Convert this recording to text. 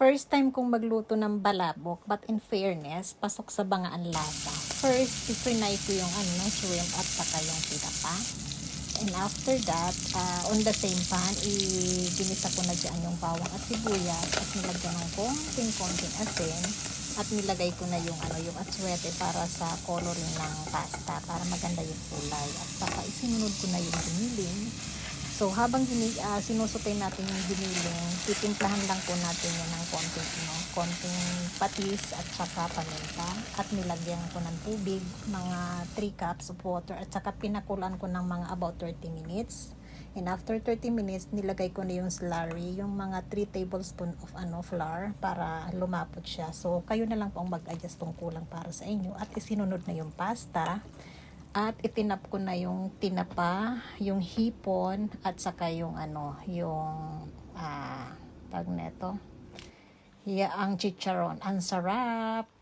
First time kong magluto ng balabok, but in fairness, pasok sa bangaan lasa. First, iprinay ko yung ano, shrimp at saka yung tinapa. And after that, ah, on the same pan, i-ginisa ko na dyan yung bawang at sibuyas at nilagyan ng konting-konting asin at nilagay ko na yung ano yung atswete para sa coloring ng pasta para maganda yung kulay at saka isinunod ko na yung giniling So habang gini, ah, sinusutay natin yung giniling, titimplahan lang po natin yan ng konting, no, konting patis at saka paminta. At nilagyan ko ng tubig, mga 3 cups of water at saka pinakulan ko ng mga about 30 minutes. And after 30 minutes, nilagay ko na yung slurry, yung mga 3 tablespoon of ano flour para lumapot siya. So kayo na lang po ang mag-adjust kung kulang para sa inyo. At isinunod na yung pasta. At itinap ko na yung tinapa, yung hipon, at saka yung ano, yung, ah, tag neto. Yeah, ang chicharon. Ang sarap.